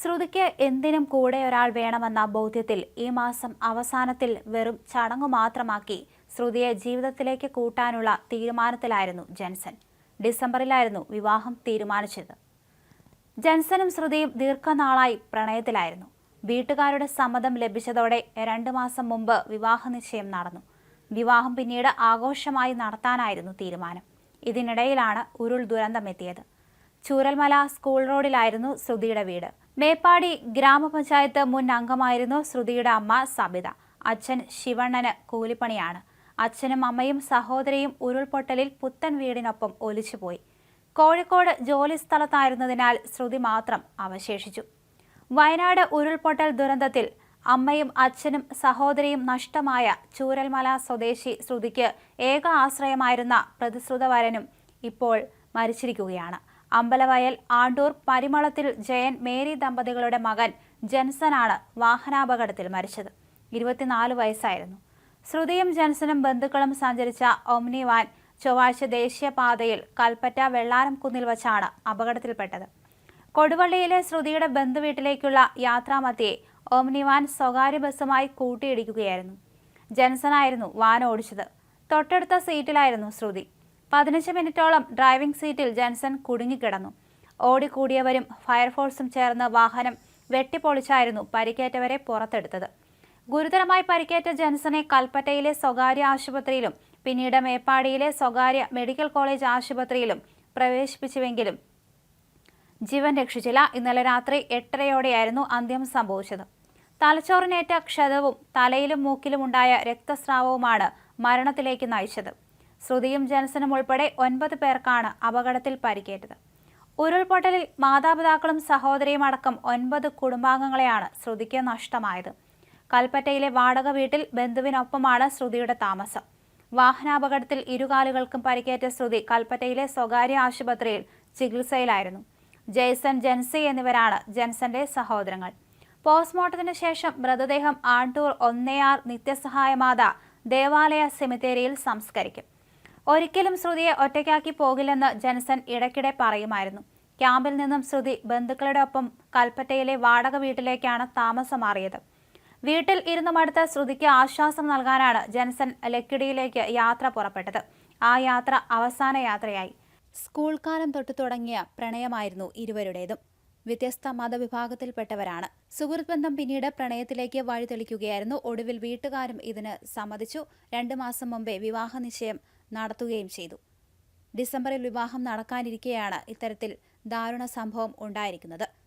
ശ്രുതിക്ക് എന്തിനും കൂടെ ഒരാൾ വേണമെന്ന ബോധ്യത്തിൽ ഈ മാസം അവസാനത്തിൽ വെറും ചടങ്ങു മാത്രമാക്കി ശ്രുതിയെ ജീവിതത്തിലേക്ക് കൂട്ടാനുള്ള തീരുമാനത്തിലായിരുന്നു ജൻസൺ. ഡിസംബറിലായിരുന്നു വിവാഹം തീരുമാനിച്ചത്. ജെൻസനും ശ്രുതിയും ദീർഘനാളായി പ്രണയത്തിലായിരുന്നു. വീട്ടുകാരുടെ സമ്മതം ലഭിച്ചതോടെ രണ്ടു മാസം മുമ്പ് വിവാഹ നിശ്ചയം നടന്നു. വിവാഹം പിന്നീട് ആഘോഷമായി നടത്താനായിരുന്നു തീരുമാനം. ഇതിനിടയിലാണ് ഉരുൾ ദുരന്തമെത്തിയത് ചൂരൽമല സ്കൂൾ റോഡിലായിരുന്നു ശ്രുതിയുടെ വീട്. മേപ്പാടി ഗ്രാമപഞ്ചായത്ത് മുൻ അംഗമായിരുന്നു ശ്രുതിയുടെ അമ്മ സബിത. അച്ഛൻ ശിവണ്ണന് കൂലിപ്പണിയാണ്. അച്ഛനും അമ്മയും സഹോദരിയും ഉരുൾപൊട്ടലിൽ പുത്തൻ വീടിനൊപ്പം ഒലിച്ചുപോയി. കോഴിക്കോട് ജോലി സ്ഥലത്തായിരുന്നതിനാൽ ശ്രുതി മാത്രം അവശേഷിച്ചു. വയനാട് ഉരുൾപൊട്ടൽ ദുരന്തത്തിൽ അമ്മയും അച്ഛനും സഹോദരിയും നഷ്ടമായ ചൂരൽമല സ്വദേശി ശ്രുതിക്ക് ഏക ആശ്രയമായിരുന്ന പ്രതിശ്രുതവരനും ഇപ്പോൾ മരിച്ചിരിക്കുകയാണ്. അമ്പലവയൽ ആണ്ടൂർ പരിമളത്തിൽ ജയൻ മേരി ദമ്പതികളുടെ മകൻ ജെൻസനാണ് വാഹനാപകടത്തിൽ മരിച്ചത്. ഇരുപത്തിനാല് വയസ്സായിരുന്നു. ശ്രുതിയും ജെൻസനും ബന്ധുക്കളും സഞ്ചരിച്ച ഒമ്നി വാൻ ചൊവ്വാഴ്ച ദേശീയപാതയിൽ കൽപ്പറ്റ വെള്ളാരം കുന്നിൽ വച്ചാണ് അപകടത്തിൽപ്പെട്ടത്. കൊടുവള്ളിയിലെ ശ്രുതിയുടെ ബന്ധുവീട്ടിലേക്കുള്ള യാത്രാമധ്യേ ഓമ്നി വാൻ സ്വകാര്യ ബസ്സുമായി കൂട്ടിയിടിക്കുകയായിരുന്നു. ജെൻസനായിരുന്നു വാൻ ഓടിച്ചത്. തൊട്ടടുത്ത സീറ്റിലായിരുന്നു ശ്രുതി. പതിനഞ്ച് മിനിറ്റോളം ഡ്രൈവിംഗ് സീറ്റിൽ ജൻസൺ കുടുങ്ങിക്കിടന്നു. ഓടിക്കൂടിയവരും ഫയർഫോഴ്സും ചേർന്ന് വാഹനം വെട്ടിപ്പൊളിച്ചായിരുന്നു പരിക്കേറ്റവരെ പുറത്തെടുത്തത്. ഗുരുതരമായി പരിക്കേറ്റ ജൻസനെ കൽപ്പറ്റയിലെ സ്വകാര്യ ആശുപത്രിയിലും പിന്നീട് മേപ്പാടിയിലെ സ്വകാര്യ മെഡിക്കൽ കോളേജ് ആശുപത്രിയിലും പ്രവേശിപ്പിച്ചുവെങ്കിലും ജീവൻ രക്ഷിച്ചില്ല. ഇന്നലെ രാത്രി എട്ടരയോടെയായിരുന്നു അന്ത്യം സംഭവിച്ചത്. തലച്ചോറിനേറ്റ ക്ഷതവും തലയിലും മൂക്കിലും ഉണ്ടായ രക്തസ്രാവവുമാണ് മരണത്തിലേക്ക് നയിച്ചത്. ശ്രുതിയും ജനസനും ഉൾപ്പെടെ ഒൻപത് പേർക്കാണ് അപകടത്തിൽ പരിക്കേറ്റത്. ഉരുൾപൊട്ടലിൽ മാതാപിതാക്കളും സഹോദരിയും അടക്കം ഒൻപത് കുടുംബാംഗങ്ങളെയാണ് ശ്രുതിക്ക് നഷ്ടമായത്. കൽപ്പറ്റയിലെ വാടക വീട്ടിൽ ബന്ധുവിനൊപ്പമാണ് ശ്രുതിയുടെ താമസം. വാഹനാപകടത്തിൽ ഇരുകാലുകൾക്കും പരിക്കേറ്റ ശ്രുതി കൽപ്പറ്റയിലെ സ്വകാര്യ ആശുപത്രിയിൽ ചികിത്സയിലായിരുന്നു. ജെയ്സൺ ജെൻസി എന്നിവരാണ് ജെൻസന്റെ സഹോദരങ്ങൾ. പോസ്റ്റ്മോർട്ടത്തിന് ശേഷം മൃതദേഹം ആണ്ടൂർ ഒന്നേയാർ നിത്യസഹായമാത ദേവാലയ സെമിത്തേരിയിൽ സംസ്കരിക്കും. ഒരിക്കലും ശ്രുതിയെ ഒറ്റയ്ക്കാക്കി പോകില്ലെന്ന് ജനസൻ ഇടയ്ക്കിടെ പറയുമായിരുന്നു. ക്യാമ്പിൽ നിന്നും ശ്രുതി ബന്ധുക്കളുടെ ഒപ്പം കൽപ്പറ്റയിലെ വാടക വീട്ടിലേക്കാണ് താമസം മാറിയത്. വീട്ടിൽ ഇരുന്നു മടുത്ത ശ്രുതിക്ക് ആശ്വാസം നൽകാനാണ് ജനസൻ ലക്കിടിയിലേക്ക് യാത്ര പുറപ്പെട്ടത്. ആ യാത്ര അവസാന യാത്രയായി. സ്കൂൾ കാലം തൊട്ട് തുടങ്ങിയ പ്രണയമായിരുന്നു ഇരുവരുടേതും. വ്യത്യസ്ത മതവിഭാഗത്തിൽപ്പെട്ടവരാണ്. സുഹൃത്ത് ബന്ധം പിന്നീട് പ്രണയത്തിലേക്ക് വഴിതെളിക്കുകയായിരുന്നു. ഒടുവിൽ വീട്ടുകാരും ഇതിന് സമ്മതിച്ചു. രണ്ടു മാസം മുമ്പേ വിവാഹ നിശ്ചയം നടത്തുകയും ചെയ്തു. ഡിസംബറിൽ വിവാഹം നടക്കാനിരിക്കെയാണ് ഇത്തരത്തിൽ ദാരുണ സംഭവം ഉണ്ടായിരിക്കുന്നത്.